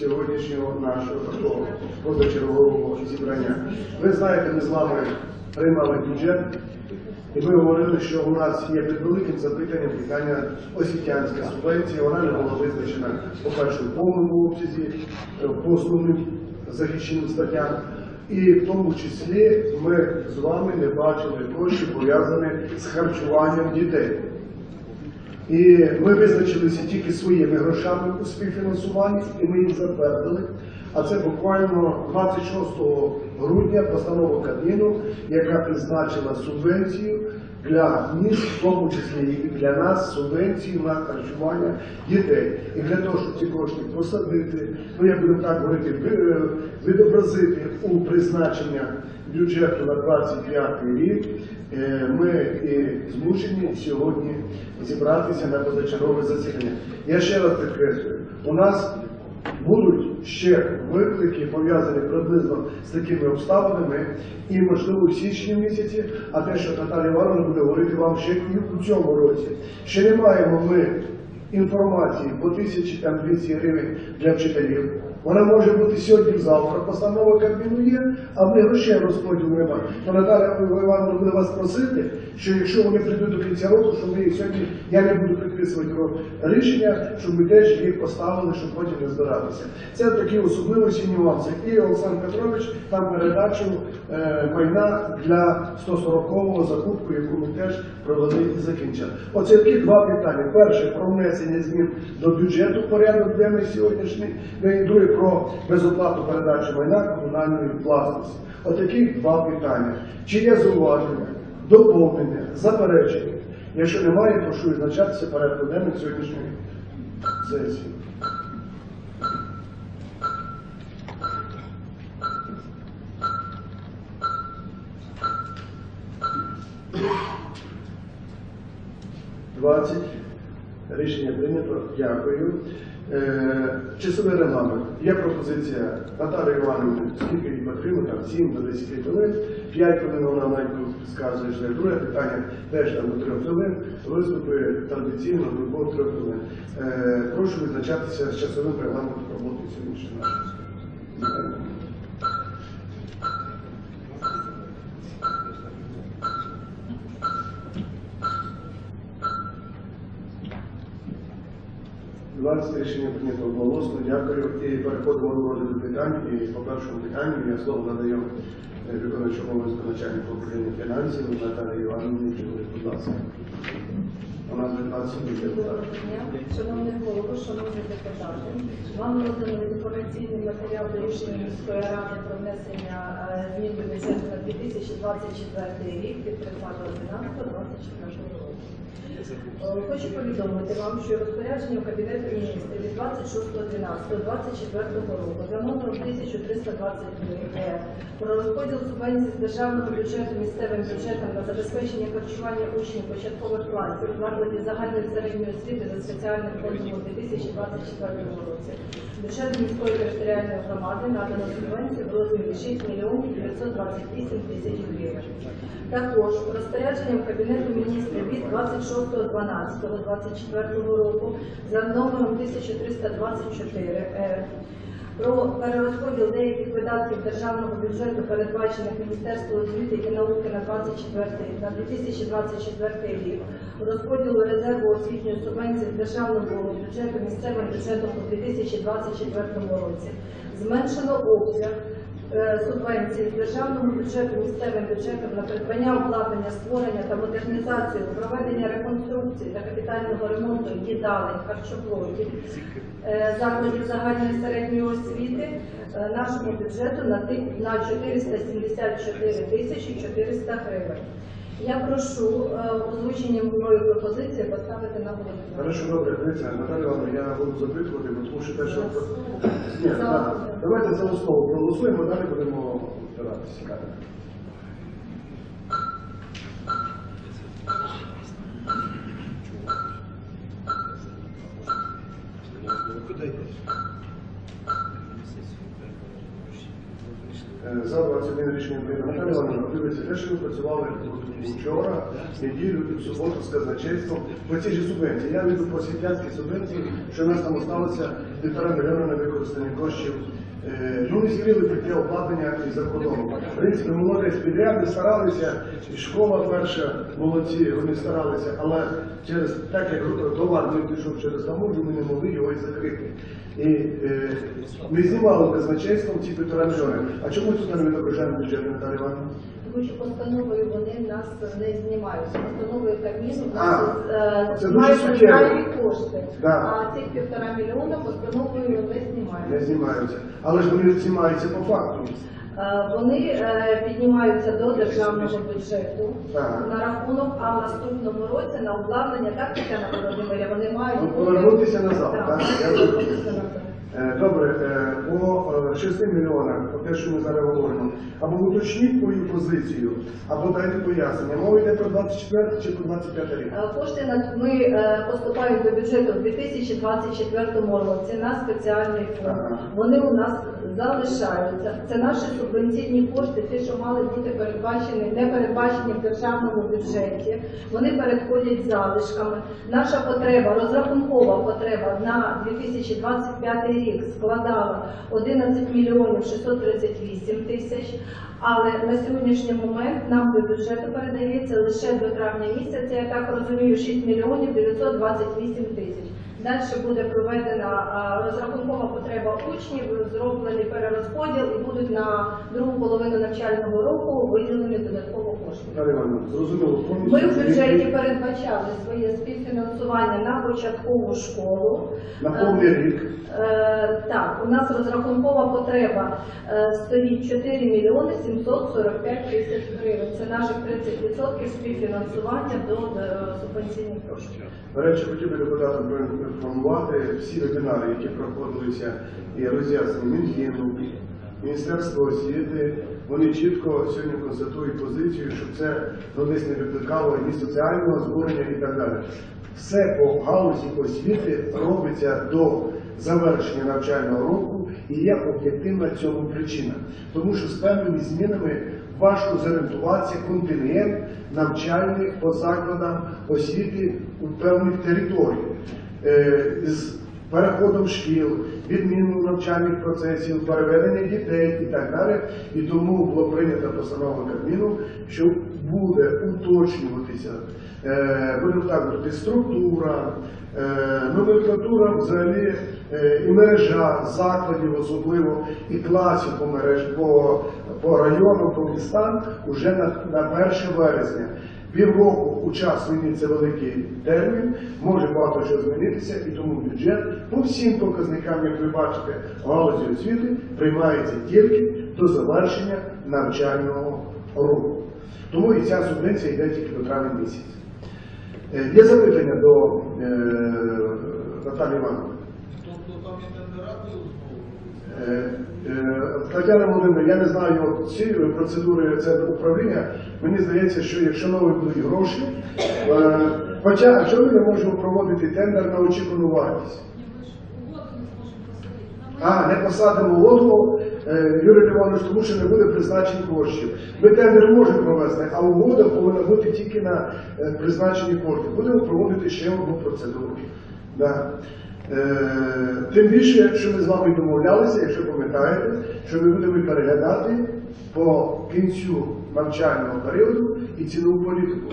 сьогоднішнього нашого такого позачергового зібрання. Ви знаєте, ми з вами приймали бюджет, і ми говорили, що у нас є під великим запитанням питання освітянська субвенція. Вона не була визначена, по-перше, в повному обсязі, е, по основним захищеним статтям. І в тому числі ми з вами не бачили коштів пов'язані з харчуванням дітей. І ми визначилися тільки своїми грошами у співфінансуванні, і ми їх затвердили. А це буквально 26 грудня постанова Кабміну, яка призначила субвенцію для міст, в тому числі і для нас, субвенцію на харчування дітей. І для того, щоб ці кошти посадити, ну як будемо так говорити, е, відобразити у призначення бюджету на 25 рік, е, ми змушені сьогодні зібратися на позачергове засідання. Я ще раз підкреслюю, у нас будуть ще виклики пов'язані приблизно з такими обставинами, і можливо в січні місяці, а те, що Наталія Івановна буде говорити вам ще і у цьому році. Ще не маємо ми інформації по тисячі там 200 гривень для вчителів. Вона може бути сьогодні-завтра, постанова Кабміну а них грошей розподілу немає. То Наталя Івановна буде вас просити, що якщо вони прийдуть до кінця року, що ми сьогодні, я не буду підписувати рішення, щоб ми теж їх поставили, щоб потім не збиратися. Це такі особливості нюанси. І Олександр Петрович там передачу е, майна для 140-го закупку, яку ми теж провели і закінчили. Оце такі два питання. Перше про внесення змін до бюджету порядок денний сьогоднішній, ну друге про безоплатну передачу майна комунальної власності. Отакі два питання. Чи є зауваження, доповнення, заперечення? Якщо немає, прошу визначатися порядку денним сьогоднішньої сесії. Двадцять. Рішення прийнято. Дякую. Е, часовий регламент. Є пропозиція Наталії Іванівни, скільки їй потрібно, там 7 до 10 хвилин, 5 хвилин вона навіть сказує, що друге питання теж там до 3 хвилин, виступи традиційно до 2-3 хвилин. Е, прошу визначатися з часовим регламентом роботи сьогоднішнього За-120 Рішення прийнято одноголосно. Дякую. І переходимо до розгляду питань. І по першому питанню я слово надаю е, виконуючому обов'язку начальнику управління фінансів Наталії Івановні. Будь ласка. Доброго дня, шановний голово, шановні депутати. Вам надано інформаційний матеріал до рішення міської ради про внесення е, змін до бюджету на 2024 рік від 30.11.2024 року. Хочу повідомити вам, що розпорядження Кабінету міністрів від 26.12.24 року за номером 1323 е про розподіл субвенцій з державного бюджету місцевим бюджетам на забезпечення харчування учнів початкових класів закладів загальної середньої освіти за спеціальним фондом у 2024 році. Бюджет міської територіальної громади надано субвенцію в розмірі 6 мільйонів 928 тисяч гривень. Також розпорядженням Кабінету міністрів від 26.12.24 року за номером 1324 е, про перерозподіл деяких видатків державного бюджету, передбачених Міністерством освіти і науки на 24 на 2024 рік, розподілу резерву освітньої субвенції з державного бюджету місцевим бюджетом у 2024 році. Зменшено обсяг субвенції з державного бюджету місцевим бюджетом на придбання обладнання, створення та модернізацію, проведення реконструкції та капітального ремонту їдалень, харчоблоків, е, закладів загальної середньої освіти е, нашому бюджету на 474 тисячі 400 гривень. Я прошу е, озвучення мною пропозиції поставити на голосування. Хорошо, добре, дивіться, Наталя Івановна, я буду запитувати, бо тому що те, що... Ні, так, давайте за основу проголосуємо, далі будемо старатися. Куда йдеш? Е, за 21 рішення. Наталя Івановна, те, що ми працювали вчора, неділю і суботу з казначейством по цій же субвенції. Я веду по світянській субвенції, що в нас там осталося півтора мільйона на використання коштів. Ну, не зміли таке обладнання і за кордоном. В принципі, ми молодець підряди старалися, і школа перша, молодці, вони старалися, але через так як товар не пішов через таможню, ми не могли його і закрити. І е, ми знімали казначейством ці півтора мільйони. А чому тут не відображаємо бюджет, Наталія Івановна? Тому що постановою вони нас не знімаються. Постановою Кабміну нас е, зайві кошти. Да. А цих півтора мільйона постановою не Не знімаються. Але ж вони знімаються по факту. Е, Вони е, піднімаються до державного бюджету Так. на рахунок, а в наступному році на обладнання, так Тетяна Володимиря, вони мають Ну, бути- повернутися назад, Так, так? повернутися назад. Е, Добре, е, по е, 6 мільйонах, по те, що ми зараз говоримо, або уточніть мою позицію, або дайте пояснення. Мова йде про 24 чи про 25 рік. Е, Кошти ми е, поступають до бюджету в 2024 році на спеціальний фонд. Вони у нас залишаються. Це наші субвенційні кошти, ті, що мали бути передбачені, не передбачені в державному бюджеті. Вони переходять залишками. Наша потреба, розрахункова потреба на 2025 рік складала 11 мільйонів 638 тисяч. Але на сьогоднішній момент нам до бюджету передається лише до травня місяця, я так розумію, 6 мільйонів 928 тисяч. Далі буде проведена розрахункова потреба учнів, зроблений перерозподіл і будуть на другу половину навчального року виділені додатково кошти. Зрозуміло. Ми в бюджеті передбачали своє співфінансування на початкову школу. На повний рік. Е, Так, у нас розрахункова потреба е, стоїть 4 мільйони 745 тисяч гривень. Це наших 30% співфінансування до е, субвенційних коштів. До речі, хотів би депутатам проінформувати всі вебінари, які проходилися і роз'яснені Мін'їну, Міністерство освіти. Вони чітко сьогодні констатують позицію, щоб це ну, не викликало ні соціального збурення і так далі. Все по галузі освіти робиться до завершення навчального року і є об'єктивна цьому причина. Тому що з певними змінами важко зорієнтуватися контингент навчальних по закладам освіти у певних територіях. Е, з переходом шкіл, відміну навчальних процесів, переведення дітей і так далі. І тому було прийнято постанова Кабміну, що буде уточнюватися, е, будемо так говорити, структура, е, номенклатура взагалі і мережа закладів, особливо і класів по мереж по, по району, по містам уже на, на 1 вересня. Півроку у час війни це великий термін, може багато що змінитися, і тому бюджет по всім показникам, як ви бачите, галузі освіти приймається тільки до завершення навчального року. Тому і ця субвенція йде тільки до травня місяця. Е, Є запитання до е, Наталії Івановни? Тобто там і тендера знову? Е, е, Тетяна Володимирівна, я не знаю ці процедури це управління. Мені здається, що якщо нові будуть гроші, е, хоча чому ми не можемо проводити тендер на очікувану вартість? А, не посадимо воду, е, Юрій Львович, тому що не буде призначень коштів. Ми тендер можемо провести, а угода повинна бути тільки на е, призначені кошти. Будемо проводити ще одну процедуру. Да. Е, тим більше, що ми з вами домовлялися, якщо пам'ятаєте, що ми будемо переглядати по кінцю навчального періоду і цінову політику.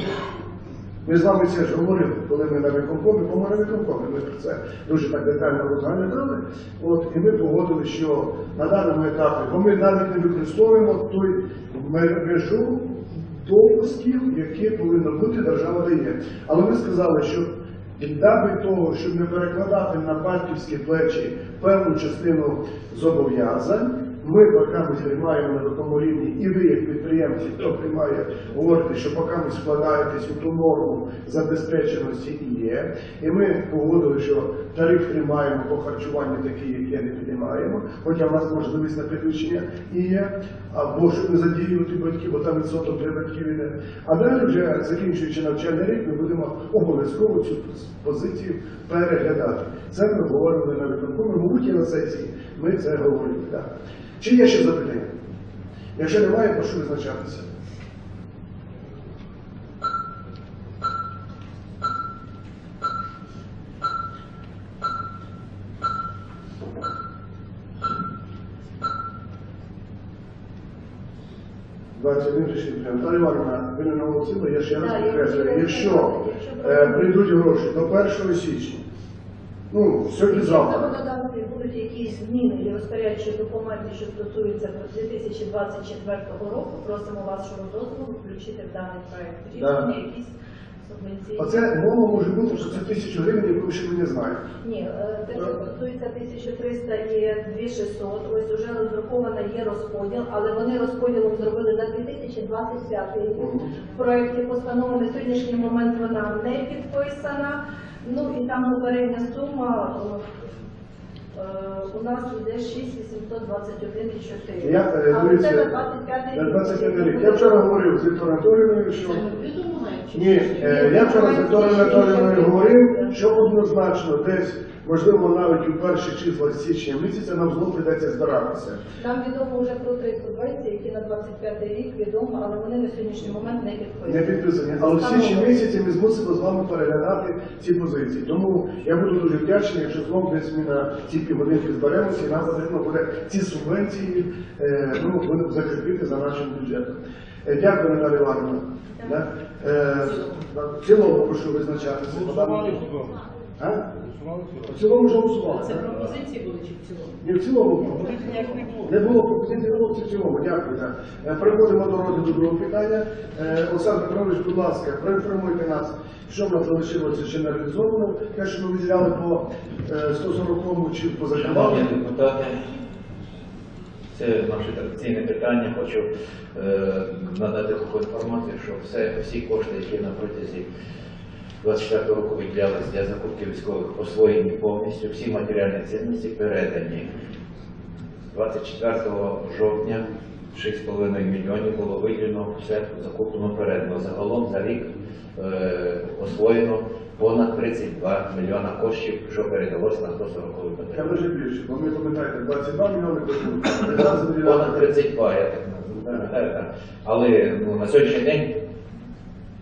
Ми з вами це ж говорили, коли ми на виконкомі, по на виконкомі, ми про це дуже так детально розглядали. От, і ми погодили, що на даному етапі, бо ми навіть не використовуємо той мережу допусків, які повинно бути, держава дає. Але ми сказали, що даби того, щоб не перекладати на батьківські плечі певну частину зобов'язань, ми поки ми тримаємо на такому рівні, і ви, як підприємці, хто приймає, говорите, що поки ми складаєтесь у ту норму забезпеченості і є. І ми погодили, що тариф тримаємо по харчуванню такий, який не піднімаємо, хоча в нас можливість на підвищення і є, або щоб не задіювати батьків, бо там відсоток для батьків іде. А далі, вже закінчуючи навчальний рік, ми будемо обов'язково цю позицію переглядати. Це ми говорили на виконкомі, мабуть, і на сесії. Ми це говорили. Так. Чи є ще запитання? Якщо немає, прошу визначатися. Наталія Івановна, ви не наголосили, я ще раз підкреслюю, якщо- е, прийдуть гроші до 1 січня, ну, сьогодні завтра. Будуть якісь зміни і розпорядчі документи, що стосуються 2024 року, просимо вашого дозволу включити в даний проект рішення якісь субвенційні. Оце мова може бути, що це тисячу гривень, яку ще ми не знаємо. Ні, е, те, що стосується 1300 і 2600, ось уже розраховано є розподіл, але вони розподілом зробили на 2025 рік. В проєкті постанови на сьогоднішній момент вона не підписана. Ну і там попередня сума у нас йде 6821,4. Я, е, Але дивіться, це на 25 На 25 рік. Я вчора говорив з Віктором Анатолійовною, що ні, е, я вчора з Віктором Анатолійовною говорив, що однозначно десь, можливо, навіть у перших числах січня місяця нам знову прийдеться збиратися. Нам відомо вже про три субвенції, які на 25 рік відомо, але вони на сьогоднішній момент не підписані. Не підписані, але в січні місяці ми змусимо з вами переглядати ці позиції. Тому я буду дуже вдячний, якщо знову десь ми на ці півгодинки зберемося, і нам потрібно буде ці субвенції е, ну, будемо закріпити за нашим бюджетом. Е, Дякую, Наталія Івановна. Да? Е, В цілому прошу визначатися. А? В цілому вже голосували. Це так? пропозиції були чи в цілому? Ні, в цілому. Не було пропозиції, не було в цілому. Дякую. так. Е, Переходимо до розгляду другого питання. Е, Олександр Петрович, будь ласка, проінформуйте нас, що в нас залишилося ще не реалізовано. Те, що ми виділяли по е, 140 чи по Шановні депутати, це наше традиційне питання. Хочу е, надати таку інформацію, що все, всі кошти, які на протязі 24 року виділялися для закупки військових, освоєні повністю, всі матеріальні цінності передані. 24 жовтня 6,5 мільйонів було виділено, все закуплено передано. Загалом за рік е, освоєно понад 32 мільйона коштів, що передалося на 140 Я батальйон. вже більше, бо ви пам'ятаєте, 22 мільйони коштів. Понад 32, я так пам'ятаю. так. Але ну, на сьогоднішній день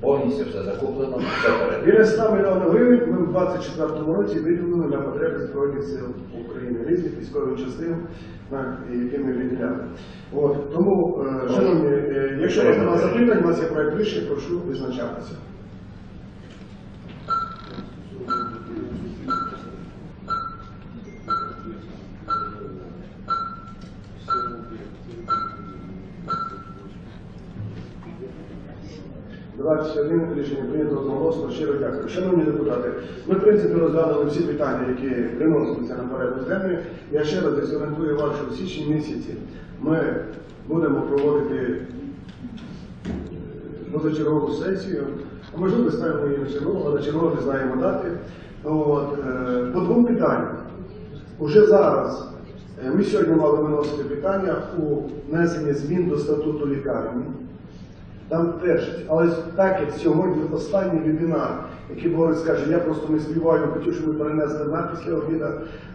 повністю все закуплено, все передано. Біля 100 мільйонів гривень ми в 24 році виділили на потреби Збройних сил України, різних військових частин, на- які ми виділяли. От, тому, е, шановні, е, якщо у вас немає запитань, у вас є проект рішення, прошу визначатися. Двадцять один рішення прийнято одноголосно. Щиро дякую. Шановні депутати, ми в принципі розглянули всі питання, які приносилися на порядок денний. Я ще раз дезорієнтую вас, що в січні місяці ми будемо проводити е, позачергову сесію, а можливо ставимо її на чергову, але чергову не знаємо дати. От, е, по двом питанням. Уже зараз е, ми сьогодні мали виносити питання у внесення змін до статуту лікарні. Там теж, але так як сьогодні останній вебінар, який Борис каже, я просто не співаю, хочу, щоб ми перенесли на після обіду.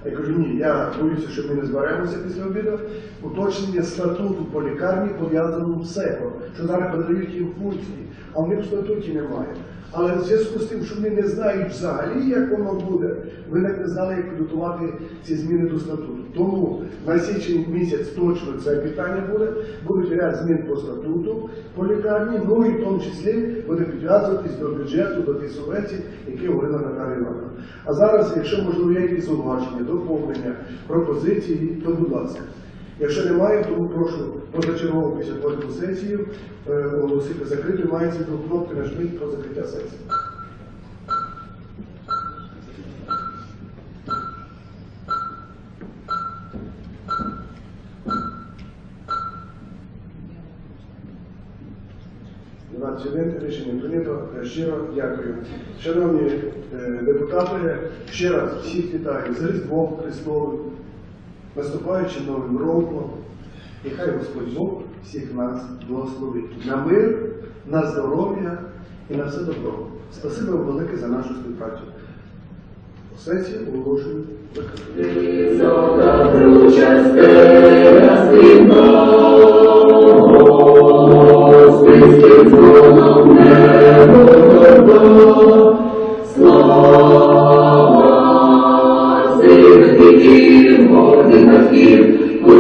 Я кажу, ні, я боюся, що ми не зберемося після обіду. Уточнення статуту по лікарні пов'язано СЕКО, що зараз передають їм функції, а в них в статуті немає. Але в зв'язку з тим, що вони не знають взагалі, як воно буде, вони не знали, як підготувати ці зміни до статуту. Тому на січень місяць точно це питання буде. Будуть ряд змін по статуту по лікарні, ну і в тому числі буде підв'язуватись до бюджету, до тих субвенцій, які говорила Наталія Івановна. А зараз, якщо можливо є якісь зауваження, доповнення, пропозиції, то будь ласка. Якщо немає, то прошу позачергову після кожної сесії е, оголосити закритою. Мається до кнопки нажміть про закриття сесії. Рішення прийнято. Е, Щиро дякую. Шановні е, депутати, ще раз всіх вітаю з Різдвом Христовим, наступаючим новим роком, і хай Господь Бог всіх нас благословить на мир, на здоров'я і на все добро. Спасибо вам велике за нашу співпрацю. У Сесію оголошую закритою. the king and the king of kings.